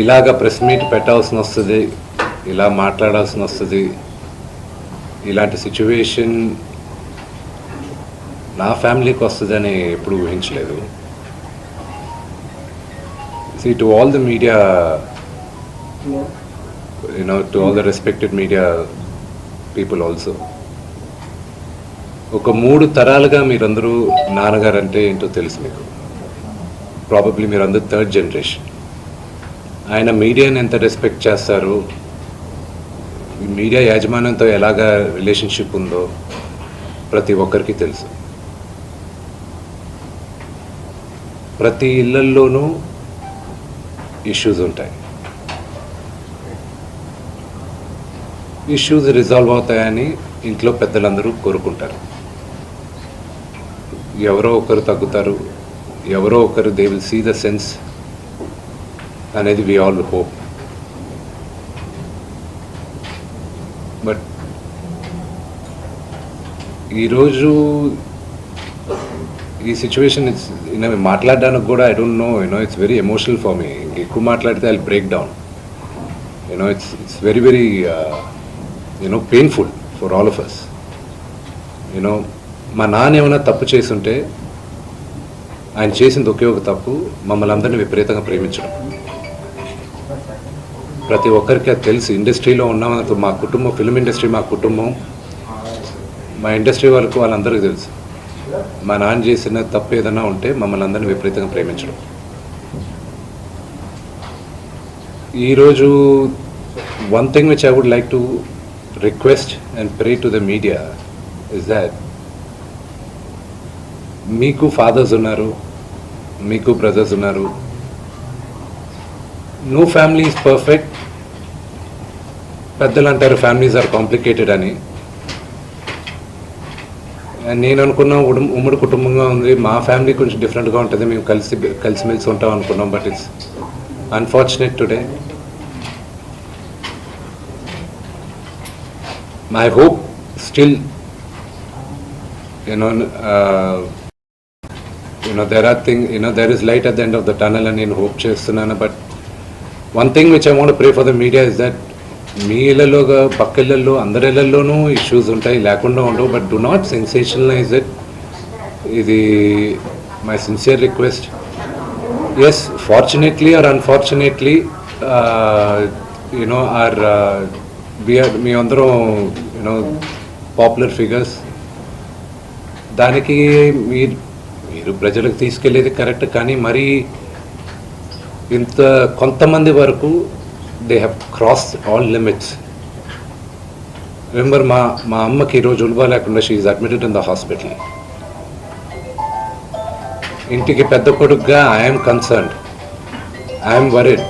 ఇలాగ press meet పెట్టాల్సిన వస్తుంది ఇలా మాట్లాడాల్సిన వస్తుంది ఇలాంటి సిచ్యువేషన్ నా ఫ్యామిలీకి వస్తుందని ఎప్పుడు ఊహించలేదు see to all the media you know to all the respected media people also. ఒక మూడు తరాలుగా మీరందరూ నాన్నగారు అంటే ఏంటో తెలుసు మీకు. ప్రాబబ్లీ మీరందరూ థర్డ్ జనరేషన్ ఆయన మీడియాని ఎంత రెస్పెక్ట్ చేస్తారు మీడియా యాజమాన్యంతో ఎలాగా రిలేషన్షిప్ ఉందో ప్రతి ఒక్కరికి తెలుసు. ప్రతి ఇళ్ళల్లోనూ ఇష్యూస్ ఉంటాయి. ఇష్యూస్ రిజాల్వ్ అవుతాయని ఇంట్లో పెద్దలందరూ కోరుకుంటారు. ఎవరో ఒకరు తగ్గుతారు ఎవరో ఒకరు they will see the sense అనేది వి ఆల్ హోప్ బట్ ఈరోజు ఈ సిచ్యువేషన్ ఇట్స్ మాట్లాడడానికి కూడా I don't know you know it's very emotional for me ఎక్కువ మాట్లాడితే I break down you know it's it's very very you know painful for all of us you know మా నాన్న ఏమైనా తప్పు చేసుంటే ఆయన చేసింది ఒకే ఒక తప్పు మమ్మల్ని అందరినీ విపరీతంగా ప్రేమించడం. ప్రతి ఒక్కరికి అది తెలుసు. ఇండస్ట్రీలో ఉన్నాం మా కుటుంబం ఫిల్మ్ ఇండస్ట్రీ మా కుటుంబం మా ఇండస్ట్రీ వాళ్ళకు వాళ్ళందరికీ తెలుసు. మా నాన్న చేసిన తప్పు ఏదైనా ఉంటే మమ్మల్ని అందరినీ విపరీతంగా ప్రేమించడం. ఈరోజు one thing which I would like to request and pray to the media is that మీకు ఫాదర్స్ ఉన్నారు మీకు బ్రదర్స్ ఉన్నారు. నో ఫ్యామిలీ ఈజ్ పర్ఫెక్ట్ పెద్దలు అంటారు ఫ్యామిలీస్ ఆర్ కాంప్లికేటెడ్ అని. నేను అనుకున్న ఉమ్మడి కుటుంబంగా ఉంది. మా ఫ్యామిలీ కొంచెం డిఫరెంట్గా ఉంటుంది. మేము కలిసి కలిసిమెలిసి ఉంటాం అనుకున్నాం but it's unfortunate today my hope still you know you know there are thing you know there is light at the end of the tunnel అని నేను హోప్ చేస్తున్నాను but one thing which I want pray for the media is that మీ ఇళ్ళలో పక్క ఇళ్ళల్లో అందరి ఇళ్ళల్లోనూ issues ఉంటాయి లేకుండా ఉండవు but do not sensationalize it ఇది my sincere request as fortunately or unfortunately you know are BR మీ అందరం యూనో పాపులర్ ఫిగర్స్ దానికి మీ మీరు ప్రజలకు తీసుకెళ్ళేది కరెక్ట్ కానీ మరీ ఇంత కొంతమంది వరకు they have cross all limits remember మా మా అమ్మకి ఈరోజు ఉల్బా లేకుండా she admitted in the hospital ఇంటికి పెద్ద కొడుకుగా ఐఎమ్ కన్సర్న్డ్ ఐఎమ్ వరిడ్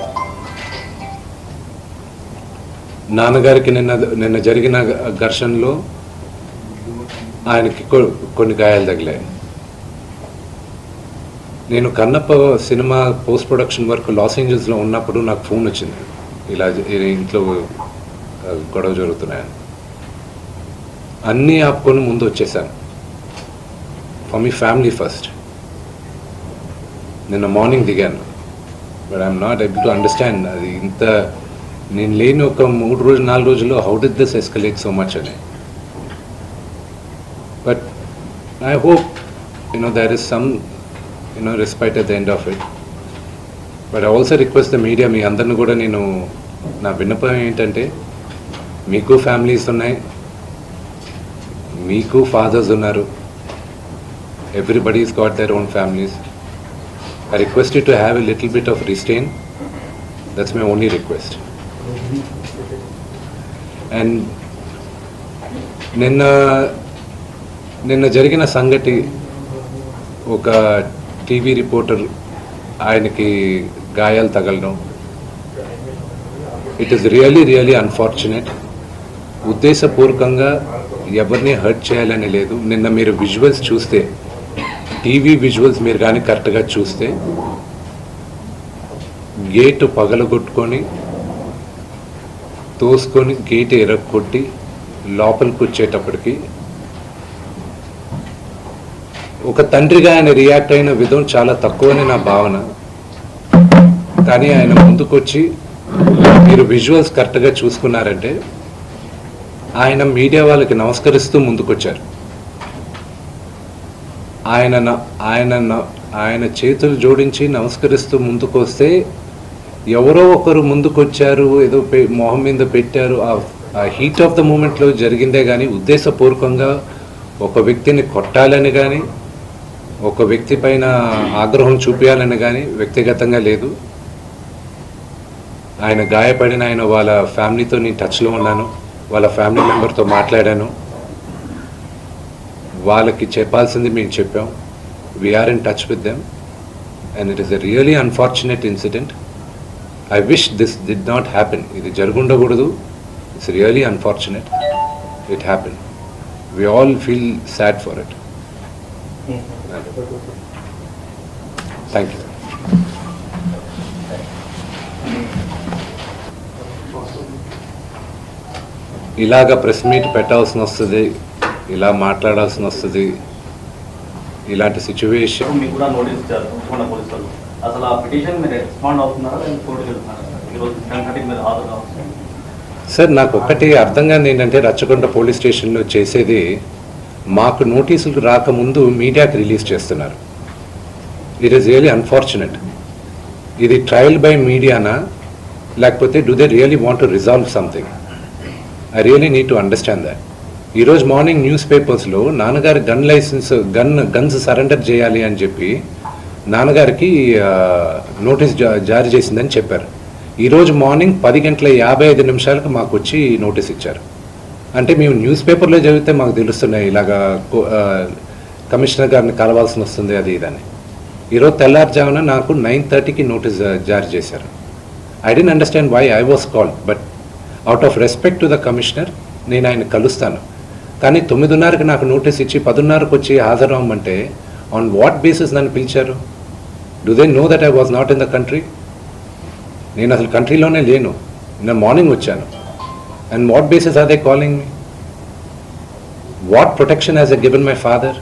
నాన్నగారికి నిన్న నిన్న జరిగిన ఘర్షణలో ఆయనకి కొన్ని గాయాలు తగిలాయి. నేను Kannappa cinema post production work loss ఏంజల్స్లో ఉన్నప్పుడు నాకు ఫోన్ వచ్చింది. ఇలా ఇంట్లో గొడవ జరుగుతున్నాయని. అన్నీ ఆపుకొని ముందు వచ్చేసాను. For me family first. నిన్న మార్నింగ్ దిగాను. But I'm not able to understand. అది ఇంత నేను లేని ఒక మూడు రోజులు నాలుగు రోజుల్లో how did this escalate so much అని. But I hope you know there is some you know respite at the end of it but I also request the media మీ అందరిని కూడా నేను నా విన్నపం ఏంటంటే మీకు ఫ్యామిలీస్ ఉన్నాయి మీకు ఫాదర్స్ ఉన్నారు everybody's got their own families I request you to have a little bit of restraint that's my only request and నిన్న నిన్న జరిగిన సంగతి ఒక టీవీ రిపోర్టర్ ఆయనకి గాయాలు తగలడం. It is really really unfortunate ఉద్దేశపూర్వకంగా ఎవరిని హర్ట్ చేయాలని లేదు. నిన్న మీరు విజువల్స్ చూస్తే టీవీ విజువల్స్ మీరు కానీ కరెక్ట్గా చూస్తే గేటు పగలగొట్టుకొని తోసుకొని గేట్ ఎరగొట్టి లోపలికి వచ్చేటప్పటికి ఒక తండ్రిగా ఆయన రియాక్ట్ అయిన విధం చాలా తక్కువని నా భావన. కానీ ఆయన ముందుకొచ్చి మీరు విజువల్స్ కరెక్ట్గా చూసుకున్నారంటే ఆయన మీడియా వాళ్ళకి నమస్కరిస్తూ ముందుకొచ్చారు. ఆయన ఆయన ఆయన చేతులు జోడించి నమస్కరిస్తూ ముందుకు వస్తే ఎవరో ఒకరు ముందుకొచ్చారు ఏదో మొహం మీద పెట్టారు. ఆ హీట్ ఆఫ్ ద మూమెంట్లో జరిగిందే కానీ ఉద్దేశపూర్వకంగా ఒక వ్యక్తిని కొట్టాలని కానీ ఒక వ్యక్తి పైన ఆగ్రహం చూపించాలని కానీ వ్యక్తిగతంగా లేదు. ఆయన గాయపడిన ఆయన వాళ్ళ ఫ్యామిలీతో నేను టచ్లో ఉన్నాను. వాళ్ళ ఫ్యామిలీ మెంబర్తో మాట్లాడాను. వాళ్ళకి చెప్పాల్సింది మేము చెప్పాం. We're in touch with them and it is a really unfortunate incident I wish this did not happen ఇది జరుగుండకూడదు. It's really unfortunate it happen we all feel sad for it thank you ఇలాగ press meet పెట్టాల్సిన వస్తుంది ఇలా మాట్లాడాల్సిన వస్తుంది ఇలాంటి situation మీకు కూడా నోటీస్ ఇచ్చారు ఉస్మానియా పోలీసు వాళ్ళు అసలు ఆ పిటిషన్ మీరు రెస్పాండ్ అవుతున్నారా లేదా కోర్టుకి వెళ్తున్నారా? ఈరోజు సంఘటనకి మీరు హాజరు కావచ్చు సార్ నాకు ఒకటి అర్థం కాదు ఏంటంటే రచ్చకొండ పోలీస్ స్టేషన్లో చేసేది మాకు నోటీసులు రాకముందు మీడియాకి రిలీజ్ చేస్తున్నారు. ఇట్ ఈస్ రియలీ అన్ఫార్చునేట్ ఇది ట్రయల్ బై మీడియానా? లేకపోతే do they really want to resolve something I really need to understand that ఈరోజు మార్నింగ్ న్యూస్ పేపర్స్లో నాన్నగారి gun license gun guns surrender చేయాలి అని చెప్పి నాన్నగారికి నోటీస్ జారీ చేసిందని చెప్పారు. ఈరోజు మార్నింగ్ పది గంటల యాభై ఐదు నిమిషాలకు మాకు వచ్చి నోటీస్ ఇచ్చారు. అంటే మేము న్యూస్ పేపర్లో చదివితే మాకు తెలుస్తున్నాయి ఇలాగా కమిషనర్ గారిని కలవాల్సి వస్తుంది అది ఇదని ఈరోజు తెల్లారుజామున నాకు నైన్ థర్టీకి నోటీస్ జారీ చేశారు. I didn't understand why I was called but out of respect to the commissioner నేను ఆయన కలుస్తాను. కానీ తొమ్మిదిన్నరకి నాకు నోటీస్ ఇచ్చి పదిన్నరకు వచ్చి హాజరవ్వమంటే ఆన్ వాట్ బేసిస్ నన్ను పిలిచారు? Do they know that I was not in the country నేను అసలు కంట్రీలోనే లేను. నేను మార్నింగ్ వచ్చాను. And what basis are they calling me? What protection has I given my father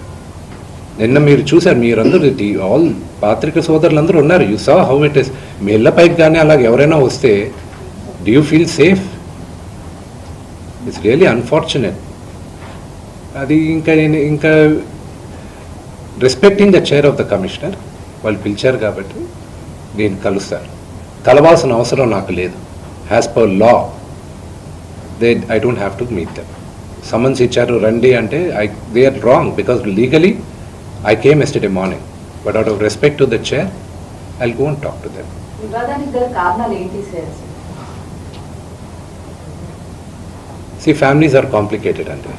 నిన్న మీరు చూసారు మీరందరూ ఆల్ పాత్రిక సోదరులందరూ ఉన్నారు. You saw how it is మీ ఇళ్ళ పైకి కానీ అలాగ ఎవరైనా వస్తే do you feel safe it's really unfortunate అది ఇంకా నేను ఇంకా respecting the chair of the commissioner వాళ్ళు పిలిచారు కాబట్టి నేను కలుస్తాను. కలవాల్సిన అవసరం నాకు లేదు. As per law they I don't have to meet them summons ఇచ్చారు రండి అంటే I they are wrong because legally I came yesterday morning but out of respect to the chair I go and talk to them see families are complicated అంటే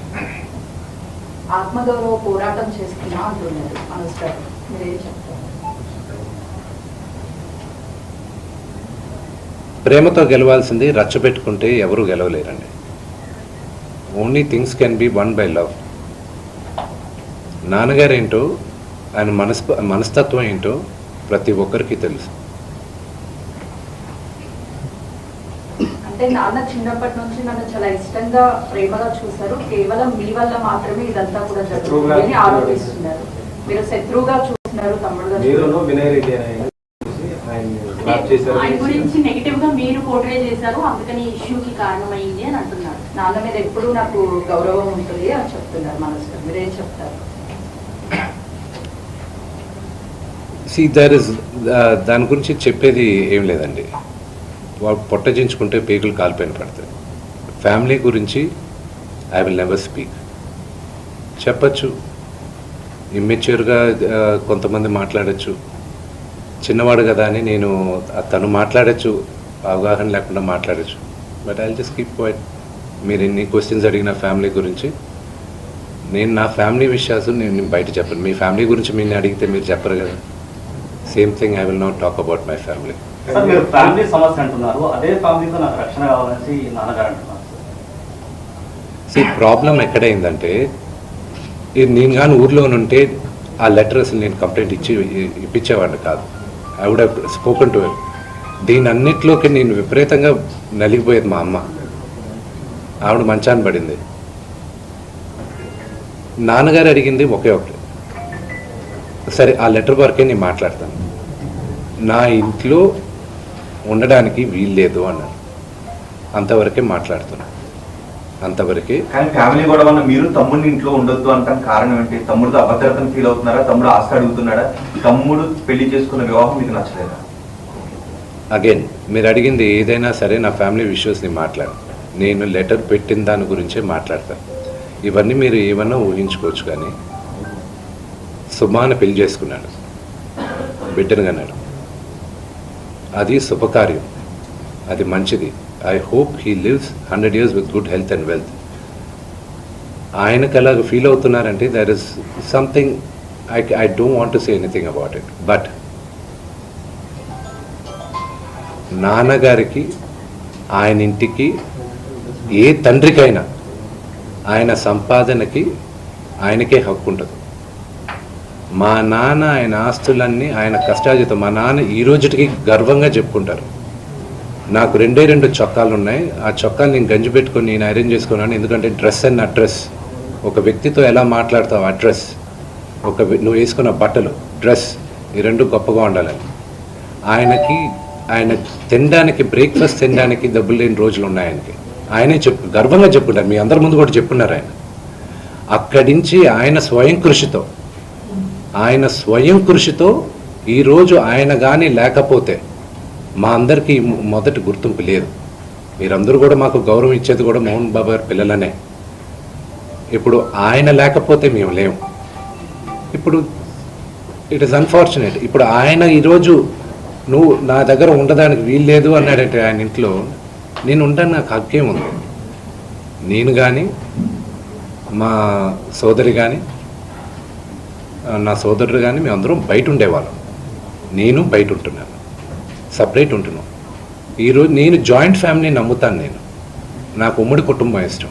ఆత్మగౌరవ పోరాటం చేస్తున్నా అంటున్నారు మనోజ్ గారు మీరేం చెప్తారు ప్రేమతో గెలవాల్సింది రచ్చబెట్టుకుంటే ఎవరు గెలవలేరండి. Only things can be won by love నాన్నగారు ఏంటో ఆయన మనస్ మనస్తత్వం ఏంటో ప్రతి ఒక్కరికి తెలుసు. అంటే నాన్న చిన్నప్పటి నుంచి నన్ను చాలా ఇష్టంగా ప్రేమగా చూశారు. కేవలం మీ వల్ల మాత్రమే ఇదంతా కూడా జరుగుతుంది అని ఆరోపిస్తున్నారు. మీరు శత్రువుగా చూస్తున్నారు తమ్ముడుగా మీరును చూస్తున్నారు. వినయ్ రెడ్డి అనే ఆయన చూసి ఆయన్ని బ్లాక్ చేశారు ఆయన గురించి నెగిటివ్గా మీరు పోర్ట్రే చేశారు అందుకని ఇష్యూకి కారణమైంది అని అంటున్నారు. నాన్న మీద ఎప్పుడూ నాకు గౌరవం ఉంటుంది అని చెప్తున్నారు మీరేం చెప్తారు? సి దర్ ఇస్ దాని గురించి చెప్పేది ఏం లేదండి. వాడు పొట్టజించుకుంటే పేగులు కాలిపోయిన పడతాయి. ఫ్యామిలీ గురించి ఐ విల్ నెవర్ స్పీక్ చెప్పచ్చు. ఇమ్మెచ్యూర్గా కొంతమంది మాట్లాడచ్చు. చిన్నవాడు కదా అని నేను తను మాట్లాడచ్చు అవగాహన లేకుండా మాట్లాడచ్చు. But I just keep quiet మీరు ఎన్ని క్వశ్చన్స్ అడిగిన ఫ్యామిలీ గురించి నేను నా ఫ్యామిలీ విషయాలు నేను బయట చెప్పను. మీ ఫ్యామిలీ గురించి మీరు అడిగితే మీరు చెప్పరు కదా. Same thing I will not talk about my family sir మీరు ఫ్యామిలీ సమస్య అంటున్నారు. అదే ఫ్యామిలీతో నాకు రక్షణ కావాలని నాన్నగారు అంటున్నారు సార్ సి ప్రాబ్లం ఎక్కడైందంటే నేను కానీ ఊర్లో ఉంటే ఆ లెటర్ అసలు నేను కంప్లైంట్ ఇచ్చి ఇప్పించేవాడిని కాదు. I would have spoken to దీని అన్నిట్లోకి నేను విపరీతంగా నలిగిపోయేది మా అమ్మ. ఆవిడ మంచాన్ని పడింది. నాన్నగారు అడిగింది ఒకే ఒకటి. సరే ఆ లెటర్ వరకే నేను మాట్లాడతాను. నా ఇంట్లో ఉండడానికి వీల్లేదు అన్నారు. అంతవరకే మాట్లాడుతున్నాను. అంతవరకే. కానీ ఫ్యామిలీ గొడవ మీరు తమ్ముడిని ఇంట్లో ఉండొద్దు అంటానికి కారణం ఏంటి? తమ్ముడితో అభద్రతను ఫీల్ అవుతున్నారా? తమ్ముడు ఆస్తి అడుగుతున్నాడా? తమ్ముడు పెళ్ళి చేసుకున్న వివాహం మీకు నచ్చలేదా? అగైన్ మీరు అడిగింది ఏదైనా సరే నా ఫ్యామిలీ విషయస్ని మాట్లాడు. నేను లెటర్ పెట్టిన దాని గురించే మాట్లాడతాను ఇవన్నీ మీరు ఏమన్నా ఊహించుకోవచ్చు కానీ సుమాన పెళ్ళి చేసుకున్నాడు. బిడ్డను కన్నాడు. అది శుభకార్యం. అది మంచిది. I hope he lives hundred years with good health and wealth ఆయనకు అలాగ feel అవుతున్నారంటే there is something I I don't want to say anything about it but నాన్నగారికి ఆయన ఇంటికి ఏ తండ్రికైనా ఆయన సంపాదనకి ఆయనకే హక్కు ఉంటుంది. మా నాన్న ఆయన ఆస్తులన్నీ ఆయన కష్టాజితం మా నాన్న ఈ రోజుటికి గర్వంగా చెప్పుకుంటారు. నాకు రెండే రెండు చొక్కాలు ఉన్నాయి. ఆ చొక్కాలు నేను గంజి పెట్టుకొని నేను అరేంజ్ చేసుకున్నాను. ఎందుకంటే డ్రెస్ అండ్ అడ్రస్ ఒక వ్యక్తితో ఎలా మాట్లాడతావు అడ్రస్ ఒక నువ్వు వేసుకున్న బట్టలు డ్రెస్ ఈ రెండు గొప్పగా ఉండాలని ఆయనకి ఆయన తినడానికి బ్రేక్ఫాస్ట్ తినడానికి డబ్బులు లేని రోజులు ఉన్నాయి ఆయనకి. ఆయనే చెప్పు గర్వంగా చెప్పుకుంటారు. మీ అందరి ముందు కూడా చెప్పున్నారు ఆయన. అక్కడి నుంచి ఆయన స్వయం కృషితో ఆయన స్వయం కృషితో ఈరోజు ఆయన కానీ లేకపోతే మా అందరికీ మొదటి గుర్తింపు లేదు. మీరందరూ కూడా మాకు గౌరవం ఇచ్చేది కూడా మోహన్ బాబు గారి పిల్లలనే. ఇప్పుడు ఆయన లేకపోతే మేము లేము. ఇప్పుడు ఇట్ ఇస్ అన్ఫార్చునేట్ ఇప్పుడు ఆయన ఈరోజు నువ్వు నా దగ్గర ఉండడానికి వీల్లేదు అన్నాడంటే ఆయన ఇంట్లో నేను ఉండడానికి నాకు హక్కే ఉంది. నేను కానీ మా సోదరి కానీ నా సోదరుడు కానీ మేమందరం బయట ఉండేవాళ్ళం. నేను బయట ఉంటున్నాను. సపరేట్ ఉంటున్నాం. ఈరోజు నేను జాయింట్ ఫ్యామిలీ నమ్ముతాను నేను. నాకు ఉమ్మడి కుటుంబం ఇష్టం.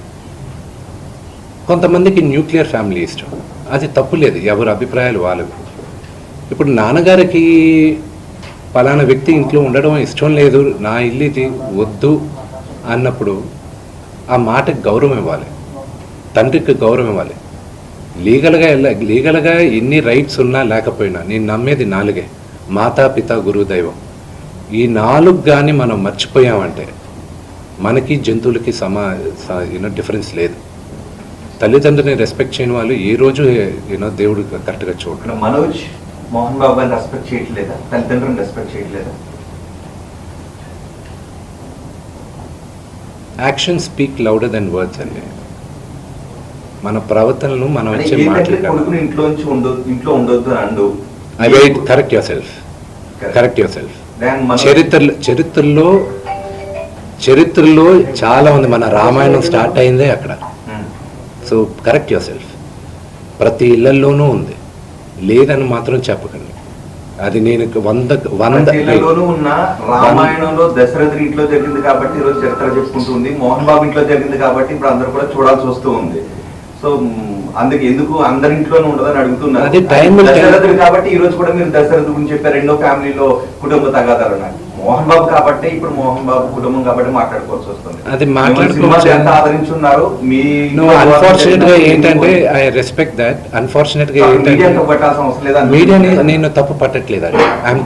కొంతమందికి న్యూక్లియర్ ఫ్యామిలీ ఇష్టం. అది తప్పు లేదు ఎవరి అభిప్రాయాలు వాళ్ళవి. ఇప్పుడు నాన్నగారికి పలానా వ్యక్తి ఇంట్లో ఉండడం ఇష్టం లేదు నా ఇల్లు ఇది వద్దు అన్నప్పుడు ఆ మాటకి గౌరవం ఇవ్వాలి. తండ్రికి గౌరవం ఇవ్వాలి. లీగల్గా లీగల్గా ఎన్ని రైట్స్ ఉన్నా లేకపోయినా నేను నమ్మేది నాలుగే. మాతా పిత గురువు దైవం. ఈ నాలుగు కానీ మనం మర్చిపోయామంటే మనకి జంతువులకి సమా యూనో డిఫరెన్స్ లేదు. తల్లిదండ్రులని రెస్పెక్ట్ చేయని వాళ్ళు ఏ రోజు యూనో దేవుడు కరెక్ట్గా చూడరు. ఇక్కడ మనోజ్ మోహన్ బాబు రెస్పెక్ట్ చేయట్లేదా? తల్లిదండ్రులను రెస్పెక్ట్ చేయట్లేదా? Action speak louder than words అండి. మన ప్రవర్తనను మనం వచ్చే ఏంటంటే మాటలు కొడుకుని ఇంట్లో ఇంట్లో ఉండొద్దు and I wait correct yourself correct yourself Manoj చరిత్రలో చరిత్రలో చాలా ఉంది మన రామాయణం స్టార్ట్ అయిందే అక్కడ. సో కరెక్ట్ యువర్ సెల్ఫ్ ప్రతి ఇళ్ళలోనూ ఉంది. లేదని మాత్రం చెప్పకండి. అది నేను వంద వంద రామాయణంలో దశరథుడి ఇంట్లో జరిగింది కాబట్టి ఈ రోజు చరిత్ర చెప్పుకుంటుంది మోహన్ బాబు ఇంట్లో జరిగింది కాబట్టి ఇప్పుడు అందరూ కూడా చూడాల్సి వస్తూ ఉంది. సో అందుకే ఎందుకు అందరి ఇంట్లోనే ఉండదని అడుగుతున్నారు. దశరథుడు కాబట్టి ఈ రోజు కూడా మీరు దశరథుడు గురించి చెప్పారు రెండో ఫ్యామిలీలో కుటుంబ తగాదాలు మోహన్ బాబు కాబట్టి ఇప్పుడు మోహన్ బాబు కుటుంబం కాబట్టి మాట్లాడుకోవాల్సి వస్తుంది. అది మాట్లాడుకోవచ్చు. ఆదరించున్నారు? మీ అన్ఫార్చునేట్గా ఏంటంటే ఐ రెస్పెక్ట్ దట్ అన్ఫార్చునేట్గా ఏంటంటే మీడియాని నేను తప్పు పట్టట్లేదండి. ఐఎమ్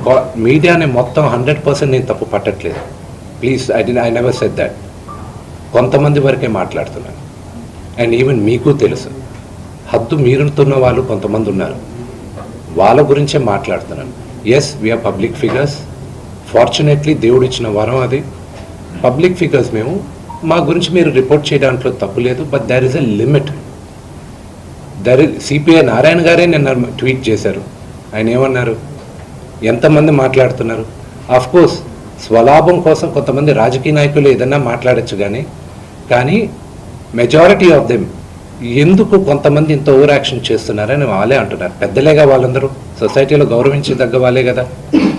మీడియాని మొత్తం హండ్రెడ్ పర్సెంట్ నేను తప్పు పట్టట్లేదు. ప్లీజ్ ఐ డి ఐ నెవర్ సెట్ దట్ కొంతమంది వరకే మాట్లాడుతున్నాను. అండ్ ఈవెన్ మీకు తెలుసు. హద్దు మీరుతున్న వాళ్ళు కొంతమంది ఉన్నారు. వాళ్ళ గురించే మాట్లాడుతున్నాను. Yes we're public figures fortunately దేవుడు ఇచ్చిన వరం అది. పబ్లిక్ ఫిగర్స్ మేము. మా గురించి మీరు రిపోర్ట్ చేయడానికి తప్పు లేదు but there is a limit there CPI Narayana గారే నిన్న ట్వీట్ చేశారు. ఆయన ఏమన్నారు? ఎంతమంది మాట్లాడుతున్నారు? ఆఫ్ కోర్స్ స్వలాభం కోసం కొంతమంది రాజకీయ నాయకులు ఏదన్నా మాట్లాడచ్చు కానీ కానీ మెజారిటీ ఆఫ్ దెమ్ ఎందుకు కొంతమంది ఇంత ఓవర్ యాక్షన్ చేస్తున్నారని వాళ్ళే అంటున్నారు. పెద్దలేగా వాళ్ళందరూ. సొసైటీలో గౌరవించదగ్గ వాళ్ళే కదా.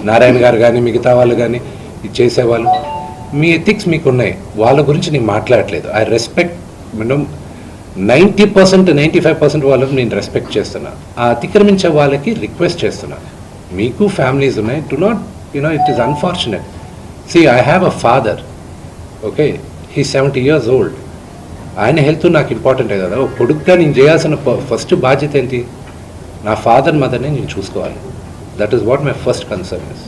నారాయణ గారు కానీ మిగతా వాళ్ళు కానీ ఇది చేసేవాళ్ళు. మీ ఎథిక్స్ మీకు ఉన్నాయి వాళ్ళ గురించి నేను మాట్లాడట్లేదు. I respect madam ninety percent ninety five percent వాళ్ళని నేను రెస్పెక్ట్ చేస్తున్నాను ఆ అతిక్రమించే వాళ్ళకి రిక్వెస్ట్ చేస్తున్నాను మీకు ఫ్యామిలీస్ ఉన్నాయి. Do not you know it is unfortunate see I have a father okay he seventy years old ఆయన హెల్త్ నాకు ఇంపార్టెంటే కదా. ఒక కొడుకుగా నేను చేయాల్సిన ఫస్ట్ బాధ్యత ఏంటి? నా ఫాదర్ మదర్ని నేను చూసుకోవాలి. That is what my first concern is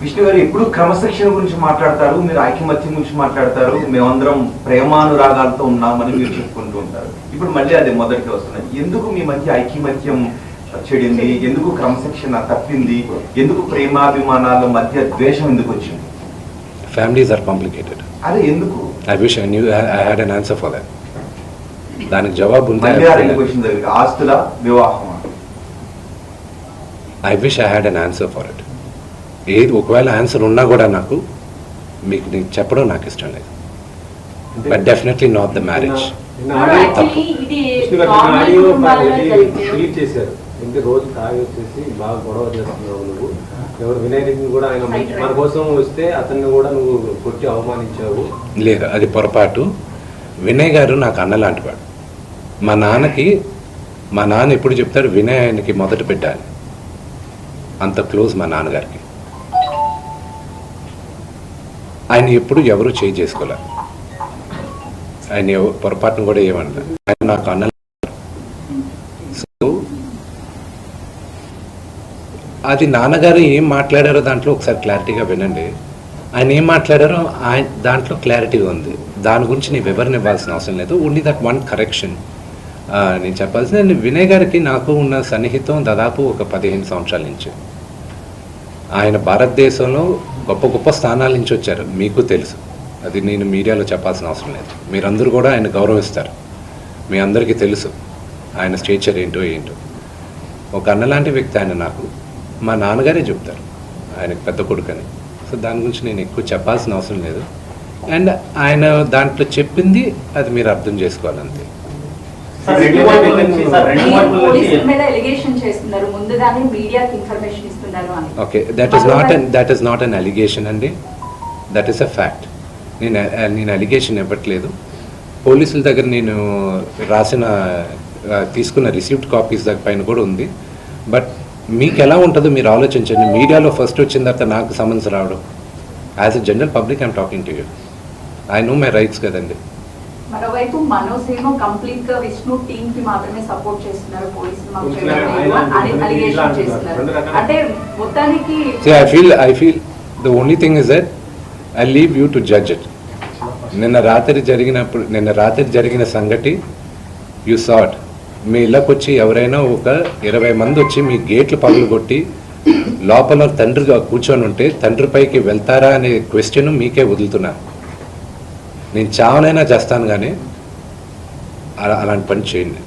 Vishnu గారు ఎప్పుడు క్రమశిక్షణ గురించి మాట్లాడతారు? మీరు ఐకమత్యం గురించి మాట్లాడతారు? మేమందరం ప్రేమానురాగాలతో ఉన్నామని మీరు చెప్పుకుంటూ ఉంటారు. ఇప్పుడు మళ్ళీ అది మొదటికి వస్తున్నది ఎందుకు మీ మధ్య ఐకమత్యం చెడింది? ఎందుకు క్రమశిక్షణ తప్పింది? ఎందుకు ప్రేమాభిమానాల మధ్య ద్వేషం ఎందుకు వచ్చింది? ఫ్యామిలీస్ ఆర్ కాంప్లికేటెడ్ అదే ఎందుకు? I wish I knew I had an answer for that దానికి జవాబు ఉంటే ఆస్తుల వివాహం I wish I had an answer for it ఏది ఒకవేళ ఆన్సర్ ఉన్నా కూడా నాకు మీకు నీకు చెప్పడం నాకు ఇష్టం లేదు. But definitely not the marriage నిన్న ఇంటి రోజు తాగి వచ్చేసి బాగా గొడవ చేస్తున్నావు నువ్వు. ఎవరు వినయని కూడా ఆయన. మన కోసం వస్తే అతన్ని కూడా నువ్వు కొట్టి అవమానించావు. లేదు అది పొరపాటు. వినయ్ గారు నాకు అన్న లాంటివాడు. మా నాన్నకి మా నాన్న ఎప్పుడు చెప్తారు వినయ్ ఆయనకి మొదట పెట్టాలి. అంత క్లోజ్ మా నాన్నగారికి. ఆయన ఎప్పుడు ఎవరు చేయి చేసుకోలే. ఆయన పొరపాటును కూడా ఏమన్నా ఆయన నాకు అన్న సో అది నాన్నగారు ఏం మాట్లాడారో దాంట్లో ఒకసారి క్లారిటీగా వినండి. ఆయన ఏం మాట్లాడారో ఆయన దాంట్లో క్లారిటీగా ఉంది. దాని గురించి నేను వివరణ ఇవ్వాల్సిన అవసరం లేదు. ఓన్లీ దట్ వన్ కరెక్షన్ నేను చెప్పాల్సింది నేను వినయ్ గారికి నాకు ఉన్న సన్నిహితం దాదాపు ఒక పదిహేను సంవత్సరాల నుంచి. ఆయన భారతదేశంలో గొప్ప గొప్ప స్థానాల నుంచి వచ్చారు. మీకు తెలుసు. అది నేను మీడియాలో చెప్పాల్సిన అవసరం లేదు. మీరందరూ కూడా ఆయన గౌరవిస్తారు. మీ అందరికీ తెలుసు. ఆయన స్టేచర్ ఏంటో ఏంటో. ఒక అన్నలాంటి వ్యక్తి ఆయన నాకు. మా నాన్నగారే చెప్తారు. ఆయనకు పెద్ద కొడుకని. సో దాని గురించి నేను ఎక్కువ చెప్పాల్సిన అవసరం లేదు. అండ్ ఆయన దాంట్లో చెప్పింది అది మీరు అర్థం చేసుకోవాలంతే. అని. Okay that is not an that is not an allegation అండి. దట్ ఈస్ అ ఫ్యాక్ట్ నేను నేను అలిగేషన్ ఇవ్వట్లేదు. పోలీసుల దగ్గర నేను రాసిన తీసుకున్న రిసీప్ట్ కాపీస్ దగ్గర పైన కూడా ఉంది. బట్ మీకు ఎలా ఉంటుందో మీరు ఆలోచించండి. మీడియాలో ఫస్ట్ వచ్చిన తర్వాత నాకు సమన్స్ రావడం. As a general public I'm talking to you I know my rights కదండి. మరోవైపు మనోజ్ ఏమో కంప్లీట్గా విష్ణు టీమ్కి మాత్రమే సపోర్ట్ చేస్తున్నారు. పోలీసులు అంటే మొత్తానికి I feel, I feel the only thing is that I leave you to judge it. నిన్న రాత్రి జరిగినప్పుడు నిన్న రాత్రి జరిగిన సంగతి యు సాట్ మీ ఇళ్ళకి వచ్చి ఎవరైనా ఒక ఇరవై మంది వచ్చి మీ గేట్లు పగులు కొట్టి లోపల తండ్రిగా కూర్చొని ఉంటే తండ్రి పైకి వెళ్తారా అనే క్వశ్చన్ మీకే వదులుతున్నా. నేను చావనైనా చేస్తాను కానీ అలా అలాంటి పని చేయండి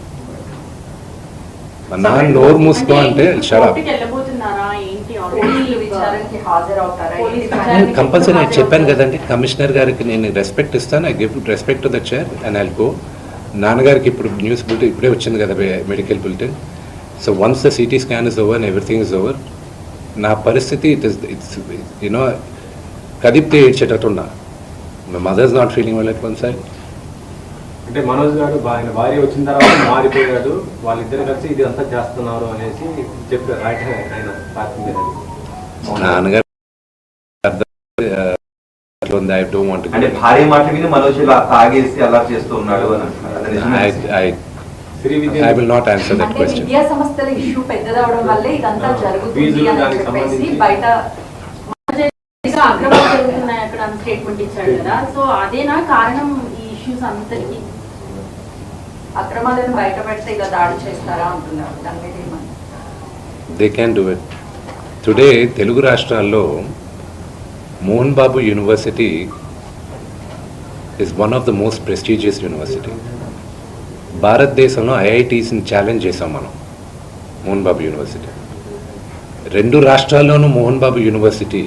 మా నాన్న నోరు మూసుకో అంటే షరా కంపల్సరీ చెప్పాను కదండి కమిషనర్ గారికి నేను రెస్పెక్ట్ ఇస్తాను I give respect to the chair and I go నాన్నగారికి ఇప్పుడు న్యూస్ బులెటిన్ ఇప్పుడే వచ్చింది కదా medical bulletin. So once the CT scan is over everything is over నా పరిస్థితి it is it's you know కదిపితే ఏడ్చేటట్టున్నా my mother's not feeling well at one side అంటే మనోజ్ గారు ఆయన భార్య వచ్చిన తర్వాత మారిపోయాడు. వాళ్ళిద్దరు కలిసి ఇది అంతా చేస్తున్నారు అనేసి చెప్పారు. ఆయన నాన్నగారు అంటే భార్య మాట విని మనోజ్ ఇలా తాగేసి అలా చేస్తూ ఉన్నాడు అని I will not answer that అంటే క్వశ్చన్ విద్యా సంస్థల ఇష్యూ పెద్దదవడం వల్లే ఇదంతా జరుగుతుంది అని చెప్పేసి బయట ఇంకా అక్రమాలు జరుగుతున్నాయి అక్కడ స్టేట్మెంట్ ఇచ్చాడు కదా. సో అదేనా కారణం ఈ ఇష్యూస్ అంతటికి? అక్రమాలను బయట పెడితే ఇక దాడి చేస్తారా అంటున్నారు. దాని మీద ఏమని they can do it today Telugu రాష్ట్రాల్లో Mohan Babu university is one of the most prestigious university భారతదేశంలో ఐఐటీస్ని ఛాలెంజ్ చేసాం మనం మోహన్ బాబు యూనివర్సిటీ. రెండు రాష్ట్రాల్లోనూ Mohan Babu university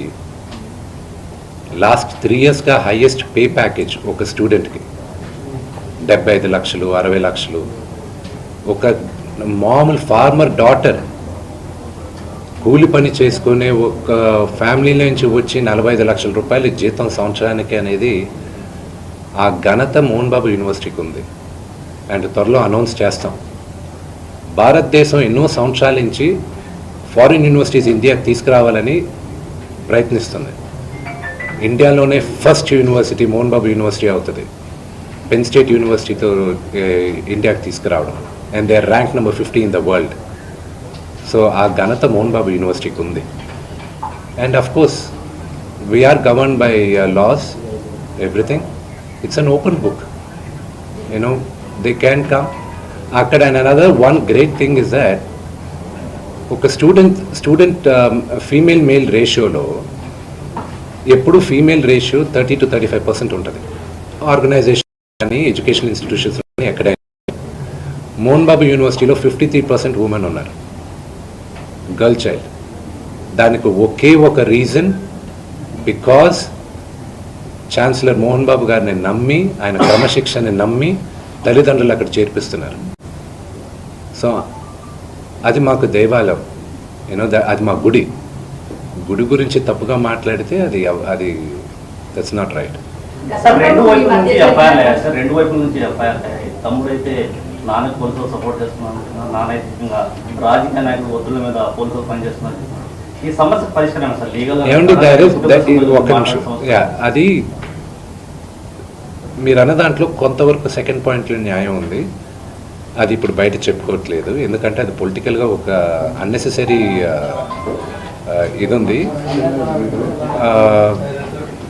last three ఇయర్స్గా హైయెస్ట్ పే ప్యాకేజ్ ఒక స్టూడెంట్కి డెబ్బై ఐదు లక్షలు అరవై లక్షలు. ఒక మామూలు ఫార్మర్ డాటర్ కూలి పని చేసుకునే ఒక ఫ్యామిలీ నుంచి వచ్చి నలభై ఐదు లక్షల రూపాయలు జీతం సంవత్సరానికి అనేది ఆ ఘనత మోహన్ బాబు యూనివర్సిటీకి ఉంది. అండ్ త్వరలో అనౌన్స్ చేస్తాం. భారతదేశం ఎన్నో సంవత్సరాల నుంచి ఫారిన్ యూనివర్సిటీస్ ఇండియాకి తీసుకురావాలని ప్రయత్నిస్తుంది. ఇండియాలోనే first university Mohan Babu university అవుతుంది. పెన్ స్టేట్ యూనివర్సిటీతో ఇండియాకి తీసుకురావడం. And they are rank number fifty in the world so ఆ ఘనత మోహన్ బాబు యూనివర్సిటీకి ఉంది. And of course we're govern by laws everything it's an open book you know they can come అక్కడ and another one great thing is that ఒక student student female male రేషియోలో ఎప్పుడు female ratio thirty to thirty five percent ఉంటుంది. Organisation కానీ education institutions కానీ ఎక్కడైనా మోహన్ బాబు యూనివర్సిటీలో fifty three percent women ఉన్నారు. గర్ల్ చైల్డ్ దానికి ఒకే ఒక reason because chancellor Mohan Babu గారిని నమ్మి ఆయన క్రమశిక్షణని నమ్మి తల్లిదండ్రులు అక్కడ చేర్పిస్తున్నారు. సో అది మాకు దేవాలయం. యూనో అది మా గుడి. గుడి గురించి తప్పుగా మాట్లాడితే అది అది దట్స్ నాట్ రైట్ సార్ రెండు మధ్య నుంచి సార్ రెండు వైపుల నుంచి పోలీసులు సపోర్ట్ చేస్తున్నాను. నాన్న రాజకీయ నాయకులు ఒత్తుల మీద పోలీసులు పనిచేస్తున్నారు. అంటున్నారు. ఈ సమస్య పరిష్కారం సార్? లీగల్ అది మీరు అన్న దాంట్లో కొంతవరకు సెకండ్ పాయింట్లో న్యాయం ఉంది. అది ఇప్పుడు బయట చెప్పుకోవట్లేదు. ఎందుకంటే అది పొలిటికల్గా ఒక అన్నెసెసరీ ఇది ఉంది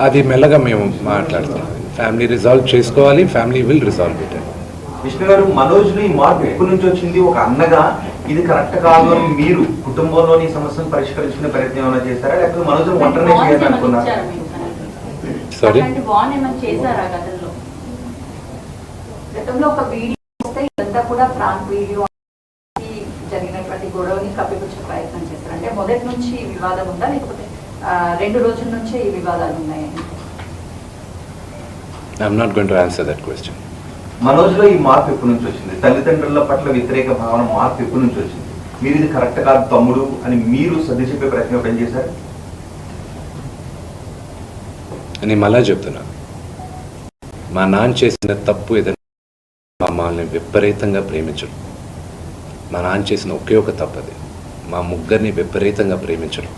అది మెల్లగా మేము మాట్లాడుతున్నాం ఫ్యామిలీ రిజాల్వ్ చేసుకోవాలి. Family will resolve it Vishnu గారు మనోజ్ ఈ మార్పు ఎప్పటి నుంచి వచ్చింది? ఒక అన్నగా ఇది కరెక్ట్ కాదు అని మీరు కుటుంబంలోని సమస్యను పరిష్కరించుకునే ప్రయత్నం ఏమైనా చేశారా? లేకపోతే మనోజ్ ఒంటరినే చేయాలనుకున్నారా? ఇచ్చారా మీరు తనకి? Sorry? అలాంటి బాండ్ ఏమైనా చేశారా గతంలో గతంలో ఒక వీడియో వస్తే ఇదంతా కూడా ప్రాంక్ వీడియో ఈ జరిగినటువంటి గొడవని కప్పిపుచ్చే ప్రయత్నం చేస్తారు. అంటే మొదటి నుంచి ఈ వివాదం ఉందా? లేకపోతే రెండు రోజుల నుంచే ఈ వివాదాలు ఉన్నాయండి I'm not going to answer that question మనోజ్లో ఈ మార్పు ఎప్పటి నుంచి వచ్చింది? తల్లిదండ్రుల పట్ల వ్యతిరేక భావన మార్పు ఎప్పటి నుంచి వచ్చింది? మీరు ఇది కరెక్ట్ కాదు తమ్ముడు అని మీరు సర్ది చెప్పే ప్రయత్నం ఎప్పుడేం చేశారు? నేను మళ్ళా చెప్తున్నా. మా నాన్న చేసిన తప్పు ఏదైనా మమ్మల్ని విపరీతంగా ప్రేమించడం మా నాన్న చేసిన ఒకే ఒక తప్పు అది. మా ముగ్గురిని విపరీతంగా ప్రేమించడం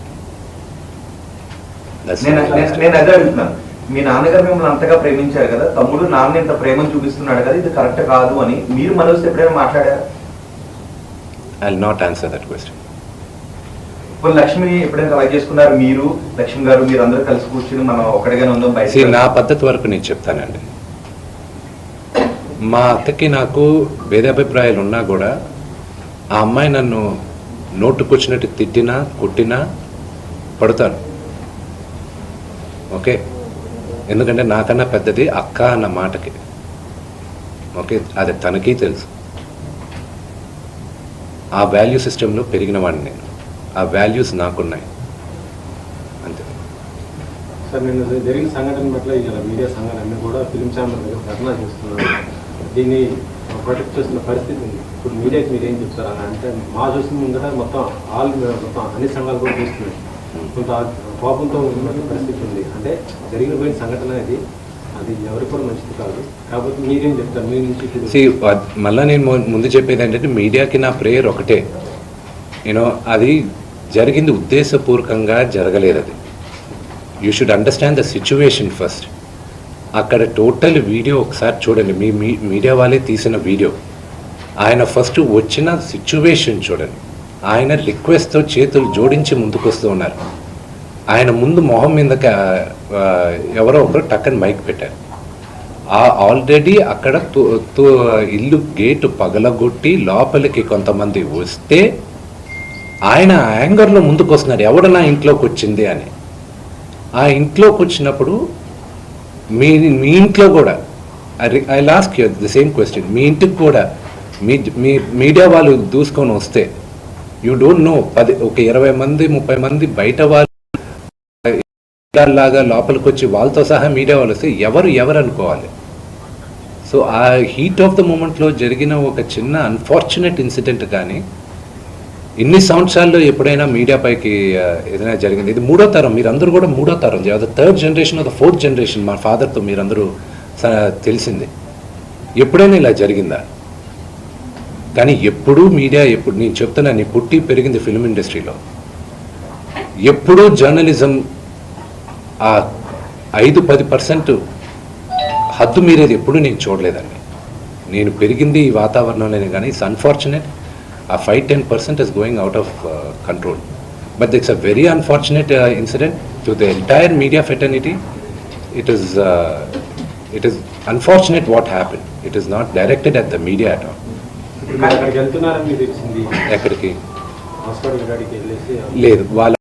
నేను అదే అడుగుతున్నాను. మీ నాన్నగారు మిమ్మల్ని అంతగా ప్రేమించారు కదా? తమ్ముడు నాన్న ఇంత ప్రేమను చూపిస్తున్నాడు కదా? ఇది కరెక్ట్ కాదు అని మీరు మనోజ్ ఎప్పుడైనా మాట్లాడారు? I'll not answer that question. ఇప్పుడు లక్ష్మిని ఎప్పుడైనా కలెక్ట్ చేసుకున్నారు? మీరు లక్ష్మి గారు మీరు అందరూ కలిసి కూర్చుని మనం ఒకటిగానే ఉందాం See, నా బయట పద్ధతి వరకు నేను చెప్తానండి. మా అత్తకి నాకు భేదాభిప్రాయాలు ఉన్నా కూడా ఆ అమ్మాయి నన్ను నోటుకొచ్చినట్టు తిట్టినా కొట్టినా పడతాను ఓకే? ఎందుకంటే నాకన్నా పెద్దది అక్క అన్న మాటకి. ఓకే? అది తనకి తెలుసు. ఆ వాల్యూ సిస్టంలో పెరిగిన వాడిని నేను. ఆ వాల్యూస్ నాకున్నాయి. అంతే. సార్ నేను జరిగిన సంఘటన పట్ల మీడియా సంఘటన కూడా ఫిలిం ఛానల్ దగ్గర ధర్నా చేస్తున్నారు. దీన్ని ప్రొటెక్ట్ చేస్తున్న పరిస్థితి ఉంది. ఇప్పుడు మీడియాకి మీరు ఏం చెప్తారు అని అంటే మా చూసిన ముందర మొత్తం ఆల్ మొత్తం అన్ని సంఘాలు కూడా చూస్తున్నాయి. కొంత కోపంతో ఉన్న పరిస్థితి ఉంది. అంటే జరిగిన పోయిన సంఘటన అనేది అది ఎవరికి కూడా మంచిది కాదు. కాబట్టి మీరేం చెప్తారు? మీ నుంచి మళ్ళీ నేను ముందు చెప్పేది ఏంటంటే మీడియాకి నా ప్రేయర్ ఒకటే. యూనో అది జరిగింది ఉద్దేశపూర్వకంగా జరగలేదు అది. You should understand the situation first అక్కడ టోటల్ వీడియో ఒకసారి చూడండి. మీ మీ- మీడియా వాళ్ళే తీసిన వీడియో. ఆయన ఫస్ట్ వచ్చిన సిచ్యువేషన్ చూడండి. ఆయన రిక్వెస్ట్తో చేతులు జోడించి ముందుకు వస్తూ ఉన్నారు. ఆయన ముందు మొహం మీద ఎవరో ఒకరు టక్కని మైక్ పెట్టారు. ఆ ఆల్రెడీ అక్కడ ఇల్లు గేటు పగలగొట్టి లోపలికి కొంతమంది వస్తే ఆయన యాంగర్లో ముందుకు వస్తున్నారు. ఎవడ నా ఇంట్లోకి వచ్చింది అని. ఆ ఇంట్లోకి వచ్చినప్పుడు మీ మీ ఇంట్లో కూడా I last you the same question మీ ఇంటికి కూడా మీ మీ మీడియా వాళ్ళు దూసుకొని వస్తే యూ డోంట్ నో పది ఒక ఇరవై మంది ముప్పై మంది బయట వాళ్ళు లాగా లోపలికి వచ్చి వాళ్ళతో సహా మీడియా వాళ్ళు వస్తే ఎవరు ఎవరు అనుకోవాలి? సో ఆ హీట్ ఆఫ్ ద మూమెంట్లో జరిగిన ఒక చిన్న అన్ఫార్చునేట్ ఇన్సిడెంట్ కానీ ఇన్ని సంవత్సరాల్లో ఎప్పుడైనా మీడియా పైకి ఏదైనా జరిగింది? ఇది మూడో తరం మీరందరూ కూడా మూడో తరం. The third generation of the fourth generation మా ఫాదర్తో మీరందరూ తెలిసింది. ఎప్పుడైనా ఇలా జరిగిందా? కానీ ఎప్పుడూ మీడియా ఎప్పుడు నేను చెప్తున్నా నీ పుట్టి పెరిగింది ఫిల్మ్ ఇండస్ట్రీలో ఎప్పుడూ జర్నలిజం ఆ ఐదు పది పర్సెంట్ హద్దు మీరేది ఎప్పుడు నేను చూడలేదండి. నేను పెరిగింది ఈ వాతావరణంలోనే కానీ ఇట్స్ అన్ఫార్చునేట్ ఆ five ten percent is going out of control but it's a very unfortunate incident to the entire media fraternity it is it is unfortunate what happen it is not directed at the media at all ఎక్కడికి? లేదు. వాళ్ళ